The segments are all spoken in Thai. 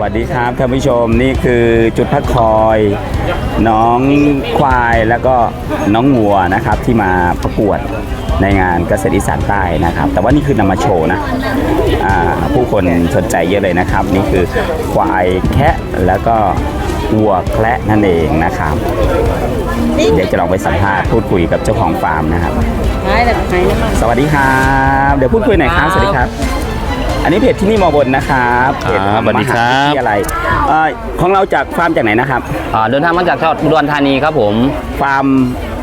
วัสดีครับท่านผู้ชมนี่คือจุดพักคอยน้องควายแล้วก็น้องวัวนะครับที่มาประกวดในงานเกษตรอีสานใต้นะครับ แต่ว่านี่คือนำมาโชว์นะอ่าผู้คนสนใจเยอะเลยนะครับ นี่คือควายแคะแล้วก็วัวแคระนั่นเองนะครับเดี๋ยวจะลองไปสัมภาษณ์พูดคุยกับเจ้าของฟาร์มนะครับหายแล้วหายแล้วมั้งสวัสดีครับ เดี๋ยวพูดคุยหน่อยครับสวัสดีครับ อันนี้เพจที่นี่มอบนนะครับเพจครับสวัสดีครับ มหาวิทยาลัยเอ่อของเราจากฟาร์มจากไหนนะครับ อ่าเดินทางมาจากจังหวัดอุดรธานีครับผมฟาร์ม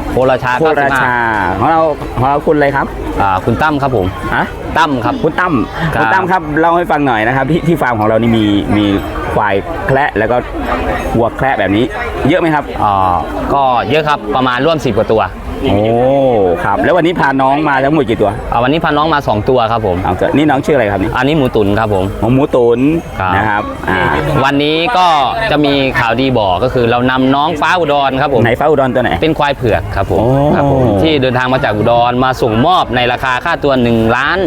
โคราชาโคราชา ของเราของเราคุณอะไรครับ95อ่าคุณตั้มครับผมฮะตั้มครับ คุณตั้มครับ คุณตั้มครับเล่าให้ฟังหน่อยนะครับ ที่ที่ฟาร์มของเรานี่มีมีควายแคระแล้วก็วัวแคระแบบนี้ เยอะไหมครับ อ่าก็เยอะครับประมาณร่วม 10 กว่าตัว โอ้ครับ แล้ววันนี้พาน้องมาทั้งหมดกี่ตัวอ่าวันนี้พาน้องมา 2 ตัวครับผมเอาเถอะนี่น้องชื่ออะไรครับนี่อันนี้หมูตุ๋นครับผมหมูหมูตุนครับนะครับอ่าวันนี้ก็จะมีข่าวดีบอกก็คือเรานำน้องฟ้าอุดรครับผมไหนฟ้าอุดรตัวไหน เป็นควายเผือกครับผมโอ้ ครับผมที่เดินทางมาจากอุดรมาส่งมอบในราคาค่าตัว1ล้าน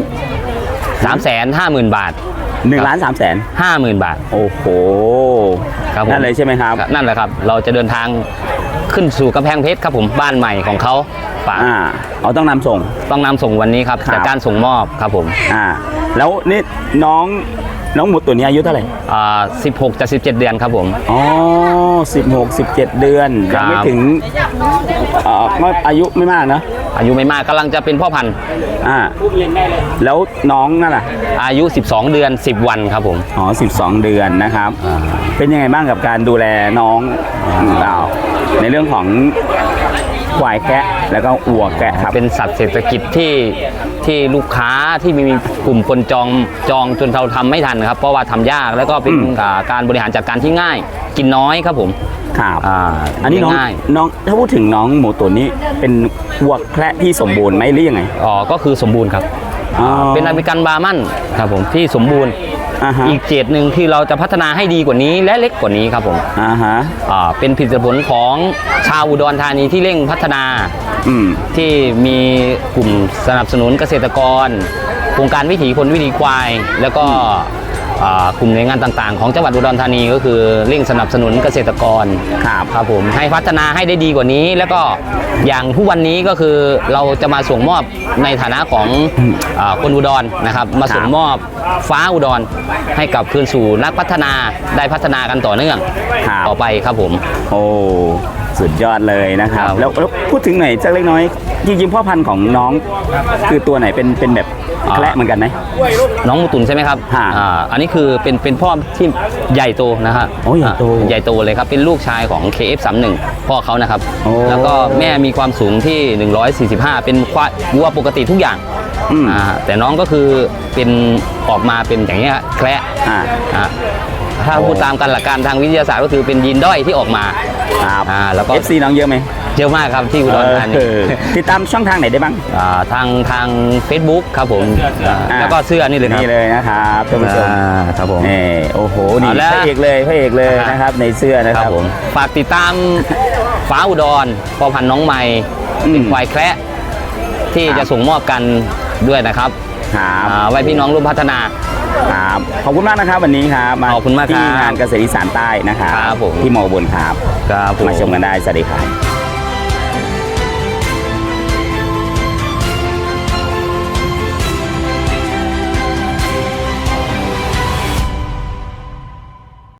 3แสน5หมื่นบาท หนึ่งล้านสามแสน5หมื่นบาท โอ้โหครับผม นั่นเลยใช่ไหมครับ นั่นแหละครับ เราจะเดินทาง ขึ้นสู่กำแพงเพชรครับผมบ้านใหม่ของเขาฝากอ่าเอาต้องนำส่ง ต้องนำส่งวันนี้ครับครับ จากการส่งมอบครับผมอ่า แล้วนี่น้องน้องหมูตัวนี้อายุเท่าไหร่อ่า16จะ17 เดือนครับผม อ๋อสิบหกสิบเจ็ดเดือนครัยับงไม่ถึงเอ่อก็อายุไม่มากนะ อายุไม่มากกำลังจะเป็นพ่อพันธุ์อ่าแล้วน้องนั่นล่ะอายุ 12 เดือน 10 วันครับผม อ๋อสิบสองเดือนนะครับ เป็นยังไงบ้างกับการดูแลน้องเราในเรื่องของควายแกะแล้วก็วัวแกะครับ เป็นสัตว์เศรษฐกิจที่ที่ลูกค้าที่มีกลุ่มคนจองจองจนเราทำไม่ทันครับ เพราะว่าทำยากแล้วก็เป็นอืมอ่าการบริหารจัดการที่ง่าย กินน้อยครับผม ครับอ่าอันนี้น้องง่ายน้องถ้าพูดถึงน้องหมูตัวนี้เป็นวัวแคระที่สมบูรณ์ไหมหรือยังไงอ๋อก็คือสมบูรณ์ครับ อ๋อเป็นอเมริกันบาร์มันครับผมที่สมบูรณ์ อ่าฮะอีกเจดหนึ่งที่เราจะพัฒนาให้ดีกว่านี้และเล็กกว่านี้ครับผมอ่าฮะอ่าเป็นผลิตผลของชาวอุดรธานีที่เร่งพัฒนาอืม ที่มีกลุ่มสนับสนุนเกษตรกรโครงการวิถีคนวิถีควาย แล้วก็อ่า กลุ่มหน่วยงานต่างๆ ของจังหวัดอุดรธานีก็คือเร่งสนับสนุนเกษตรกรครับครับผมให้พัฒนาให้ได้ดีกว่านี้ แล้วก็อย่างทุกวันนี้ก็คือเราจะมาส่งมอบในฐานะของอาคนอุดรนะครับมาส่งมอบฟ้าอุดรให้กับคืนสู่นักพัฒนาได้พัฒนากันต่อเนื่องครับต่อไปครับผม โอ้สุดยอดเลยนะครับครับแล้วแล้ว พูดถึงหน่อยสักเล็กน้อยจริงๆพ่อพันธุ์ของน้อง คือตัวไหนเป็นเป็นแบบแคระเหมือนกันไหม น้องมูตุนใช่ไหมครับฮะอ่าอันนี้คือเป็นเป็นพ่อที่ใหญ่โตนะฮะโอ้ใหญ่โตอ่าใหญ่โตเลยครับ เป็นลูกชายของ KF31 พ่อเขานะครับ โอ้ แล้วก็แม่มีความสูงที่ 145 เป็นควายวัวปกติทุกอย่างอืม อ่าแต่น้องก็คือเป็นออกมาเป็นอย่างนี้ยฮะแคระอ่า อ่าถ้าโอ้พูดตามกันหลักการทางวิทยาศาสตร์ก็คือเป็นยีนด้อยที่ออกมา ครับอ่าแล้วก็ FC น้องเยอะไหมเยอะมากครับที่อุดรธานีเออติดตามช่องทางไหนได้บ้าง อ่าทางทาง Facebook ครับผมอ่าอ่า แล้วก็เสื้อนี่เลยครับนี่เลยนะครับท่านผู้ชมอ่าครับผม นี่โอ้โหนี่เอาละพระเอกเลยพระเอกเลยอ่านนะครับในเสื้อนะคครัรับบผมฝากติดตามฟ้าอุดรพ่อพันธุ์น้องใหม่อืมเป็นควายแคระที่ครับ จะส่งมอบกันด้วยนะครับครับ อ่าไว้พี่น้องร่วมพัฒนา ครับขอบคุณมากนะครับวันนี้ครับมาขอบคุณมากครับที่งานเกษตรอีสานใต้นะครับครับผม ที่มอบนครับ ครับผม มาชมกันได้สวัสดีครับ